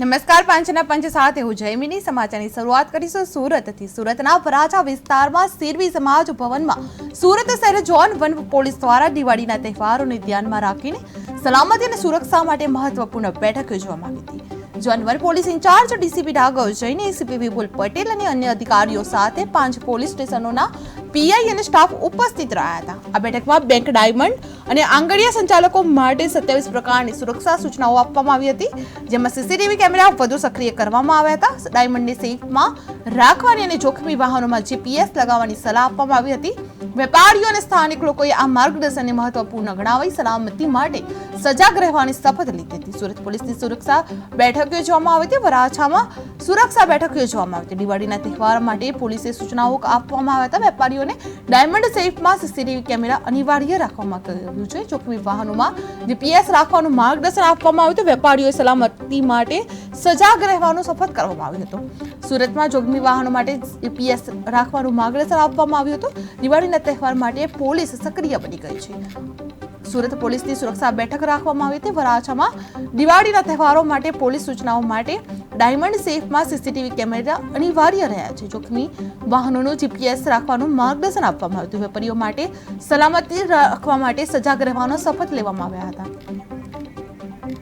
નમસ્કાર, પાંચના પંચ સાથે હું જયમિની સમાચારની શરૂઆત કરીશું સુરતથી. સુરતના વરાછા વિસ્તારમાં સિરવી સમાજ ભવનમાં સુરત શહેર ઝોન વન પોલીસ દ્વારા દિવાળીના તહેવારોને ધ્યાનમાં રાખીને સલામતી અને સુરક્ષા માટે મહત્વપૂર્ણ બેઠક યોજવામાં આવી હતી. Zone one police incharge DCP ડાગવ Jain, ACP Vipul Patel અને અન્ય અધિકારીઓ સાથે પાંચ પોલીસ સ્ટેશનોના પીઆઈ અને સ્ટાફ ઉપસ્થિત રહ્યા હતા. આ બેઠકમાં બેંક ડાયમંડ અને આંગળીયા સંચાલકો માટે સત્યાવીસ પ્રકારની સુરક્ષા સૂચનાઓ આપવામાં આવી હતી, જેમાં સીસીટીવી કેમેરા વધુ સક્રિય કરવામાં આવ્યા હતા. ડાયમંડની સેફમાં રાખવાની અને જોખમી વાહનોમાં જીપીએસ લગાવવાની સલાહ આપવામાં આવી હતી. વેપારીઓ અને સ્થાનિક લોકોએ આ માર્ગદર્શનને મહત્વપૂર્ણ ગણાવી સલામતી માટે સજાગ રહેવાની શપથ લીધી હતી. સુરત પોલીસની સુરક્ષા બેઠક યોજવામાં આવી હતી. વરાછામાં સુરક્ષા બેઠક યોજવામાં આવી હતી. દિવાળીના તહેવાર માટે પોલીસે સૂચનાઓ આપવામાં આવ્યા હતા. વેપારીઓને ડાયમંડ સેફમાં સીસીટીવી કેમેરા અનિવાર્ય રાખવામાં આવ્યું છે. જોખમી વાહનોમાં જીપીએસ રાખવાનું માર્ગદર્શન આપવામાં આવ્યું હતું. વેપારીઓએ સલામતી માટે સજાગ રહેવાનો શપથ કરવામાં આવ્યો હતો. સુરતમાં જોગમી વાહનો માટે જીપીએસ રાખવાનું માર્ગદર્શન આપવામાં આવ્યું હતું. દિવાળીના તહેવાર માટે પોલીસ સક્રિય બની ગઈ છે. સુરત પોલીસની સુરક્ષા બેઠક રાખવામાં આવી હતી. વરાછામાં દિવાળીના તહેવારો માટે પોલીસ સૂચનાઓ માટે ડાયમંડ સેફમાં સીસીટીવી કેમેરા અનિવાર્ય રહ્યા છે. જોખમી વાહનોનું જીપીએસ રાખવાનું માર્ગદર્શન આપવામાં આવ્યું હતું. વેપારીઓ માટે સલામતી રાખવા માટે સજાગ રહેવાનો શપથ લેવામાં આવ્યા હતા.